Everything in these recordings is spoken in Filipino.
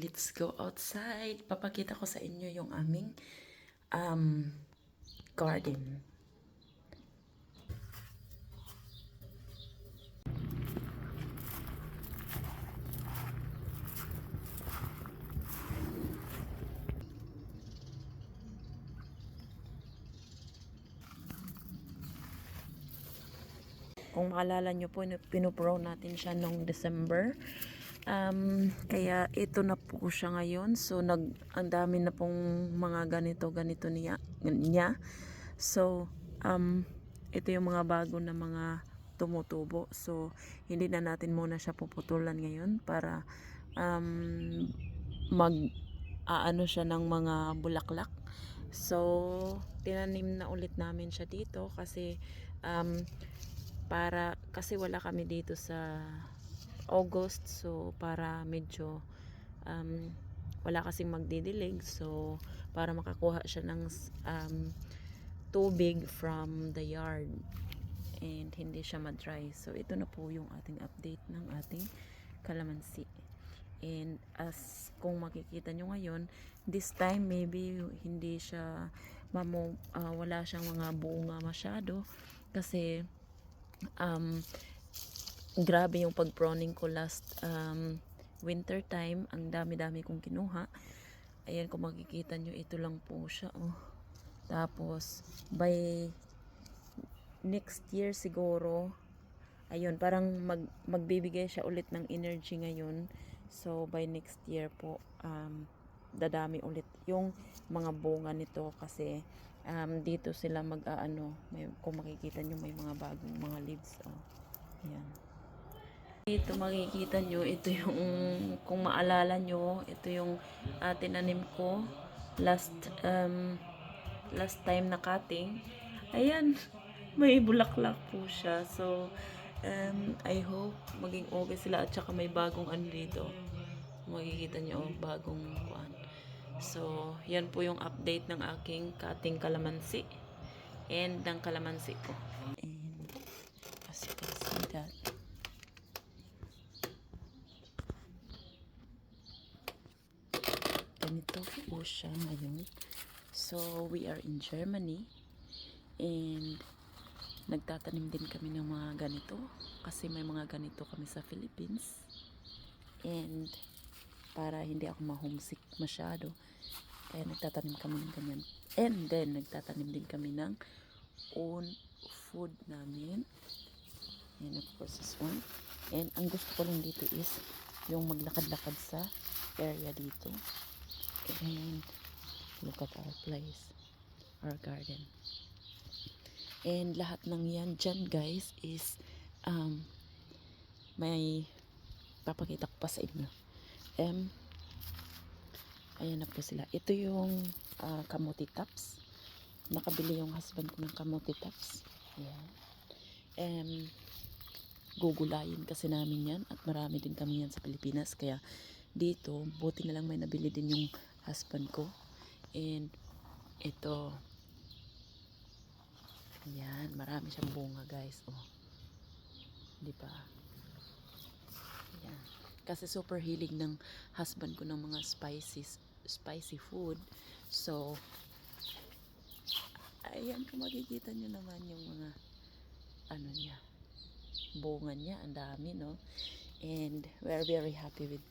let's go outside. Papakita ko sa inyo yung aming um, garden. Kung maalala nyo po, pinuprow natin siya noong December. Um, kaya ito na po siya ngayon. So, nag, ang dami na pong mga ganito, ganito niya. niya. So, um, ito yung mga bago na mga tumutubo. So, hindi na natin muna siya puputulan ngayon para um, mag aano siya ng mga bulaklak. So, tinanim na ulit namin siya dito kasi um, para kasi wala kami dito sa August so para medyo um, wala kasing magdidilig. So para makakuha siya ng um, tubig from the yard and hindi siya ma-dry. So ito na po yung ating update ng ating kalamansi. And as kung makikita nyo ngayon this time maybe hindi siya mamo, ah, wala siyang mga bunga masyado kasi um, grabe yung pag-proning ko last um, winter time. Ang dami-dami kong kinuha. Ayan, kung makikita nyo, ito lang po siya. Oh. Tapos, by next year siguro, ayun, parang mag, magbibigay siya ulit ng energy ngayon. So, by next year po, um, dadami ulit yung mga bunga nito kasi um, dito sila mag-aano, may, kung makikita nyo may mga bagong mga leaves. Oh. Ayan. Dito makikita nyo, ito yung, kung maalala nyo, ito yung uh, tinanim ko last, um, last time na cutting. Ayan, may bulaklak po siya. So, um, I hope maging okay sila at saka may bagong ano dito. Makikita nyo, bagong kuan. So, yan po yung update ng aking cutting kalamansi and ng kalamansi ko. And as you can see that, ganito po siya ngayon. So, we are in Germany. And nagtatanim din kami ng mga ganito kasi may mga ganito kami sa Philippines. And para hindi ako ma-homesick masyado kaya nagtatanim kami ng ganyan. And then nagtatanim din kami ng own food namin. And of course this one. And ang gusto ko lang dito is yung maglakad-lakad sa area dito and look at our place our garden and lahat ng yan dyan guys is um, may papakita ko pa sa inyo M. Ayan na po sila. Ito yung uh, kamuti tops. Nakabili yung husband ko ng kamuti tops. Ayan. Um, gugulayin kasi namin yan at marami din kami yan sa Pilipinas. Kaya dito, buti na lang may nabili din yung husband ko. And ito. Ayan, marami siyang bunga guys. Oh. Di ba? Ayan. Kasi super hilig ng husband ko ng mga spices, spicy food. So, ayan kung makikita nyo naman yung mga ano niya, bunga niya, ang dami, no? And we're very happy with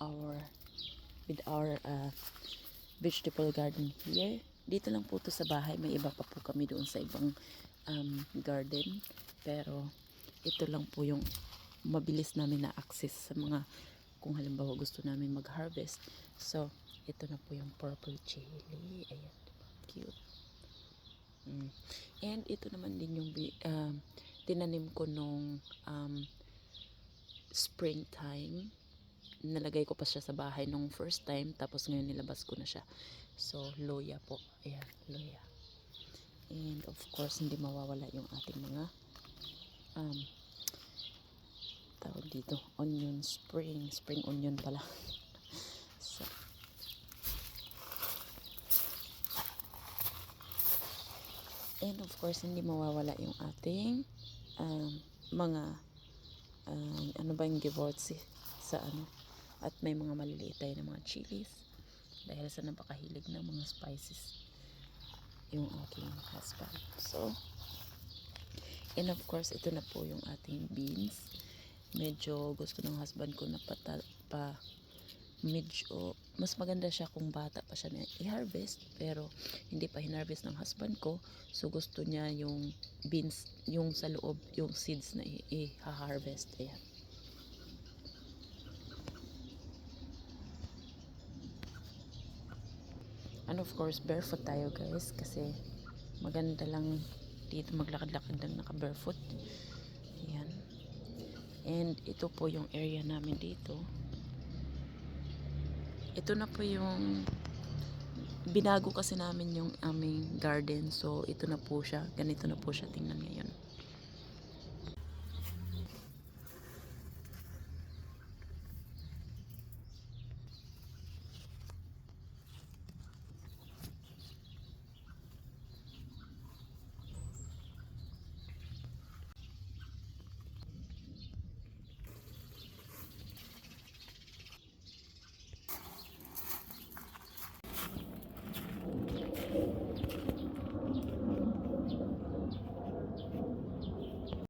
our with our uh, vegetable garden here. Dito lang po to sa bahay. May iba pa po kami doon sa ibang um, garden. Pero ito lang po yung mabilis namin na access sa mga kung halimbawa gusto namin mag-harvest. So, ito na po yung purple chili. Ayan, cute. Mm. And ito naman din yung uh, tinanim ko nung um, springtime. Nalagay ko pa siya sa bahay nung first time. Tapos ngayon nilabas ko na siya. So, loya po. Ayan, loya. And of course, hindi mawawala yung ating mga um, tawag dito onion spring spring onion pala so and of course hindi mawawala yung ating um, mga um, ano ba yung givorts sa ano At may mga maliliit tayo ng mga chilies. Dahil sa napakahilig ng mga spices yung aking husband. So, and of course, ito na po yung ating beans. Medyo gusto ng husband ko na pata, pa medyo mas maganda siya kung bata pa siya na i-harvest pero hindi pa hinarvest ng husband ko so gusto niya yung beans yung sa loob yung seeds na i-harvest ayan and of course barefoot tayo guys kasi maganda lang dito maglakad-lakad lang naka barefoot ayan. And ito po yung area namin dito. Ito na po yung binago kasi namin yung aming garden. So ito na po siya. Ganito na po siya tingnan ngayon